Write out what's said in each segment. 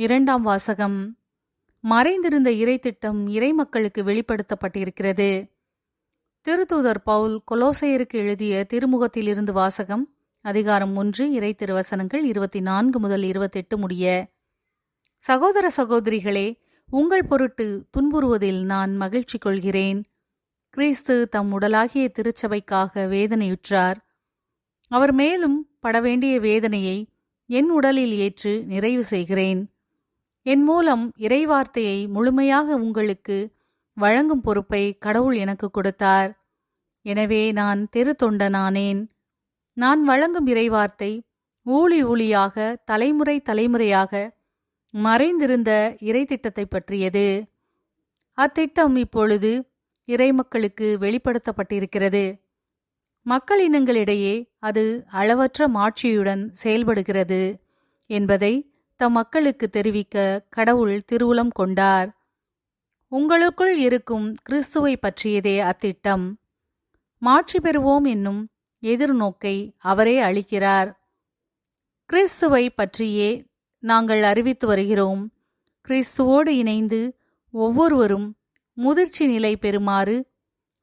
இரண்டாம் வாசகம். மறைந்திருந்த இறை திட்டம் இறை மக்களுக்கு வெளிப்படுத்தப்பட்டிருக்கிறது. திருத்தூதர் பவுல் கொலோசையருக்கு எழுதிய திருமுகத்திலிருந்து வாசகம் அதிகாரம் ஒன்று இறை திருவசனங்கள் இருபத்தி நான்கு முதல் இருபத்தெட்டு முடிய. சகோதர சகோதரிகளே உங்கள் பொருட்டு துன்புறுவதில் நான் மகிழ்ச்சி கொள்கிறேன். கிறிஸ்து தம் உடலாகிய திருச்சபைக்காக வேதனையுற்றார். அவர் மேலும் படவேண்டிய வேதனையை என் உடலில் ஏற்று நிறைவு செய்கிறேன். என் மூலம் இறைவார்த்தையை முழுமையாக உங்களுக்கு வழங்கும் பொறுப்பை கடவுள் எனக்கு கொடுத்தார். எனவே நான் தெரு தொண்டனானேன். நான் வழங்கும் இறைவார்த்தை ஊழி ஊழியாக தலைமுறை தலைமுறையாக மறைந்திருந்த இறை திட்டத்தை பற்றியது. அத்திட்டம் இப்பொழுது இறைமக்களுக்கு வெளிப்படுத்தப்பட்டிருக்கிறது. மக்கள் இனங்களிடையே அது அளவற்ற மாட்சியுடன் செயல்படுகிறது என்பதை தம் மக்களுக்கு தெரிவிக்க கடவுள் திருவுளம் கொண்டார். உங்களுக்குள் இருக்கும் கிறிஸ்துவை பற்றியதே அத்திட்டம். மாற்றி பெறுவோம் என்னும் எதிர்நோக்கை அவரே அளிக்கிறார். கிறிஸ்துவை பற்றியே நாங்கள் அறிவித்து வருகிறோம். கிறிஸ்துவோடு இணைந்து ஒவ்வொருவரும் முதிர்ச்சி நிலை பெறுமாறு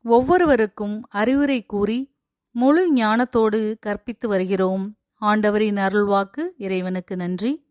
ஒவ்வொருவருக்கும் அறிவுரை கூறி முழு ஞானத்தோடு கற்பித்து வருகிறோம். ஆண்டவரின் அருள்வாக்கு இறைவனுக்கு நன்றி.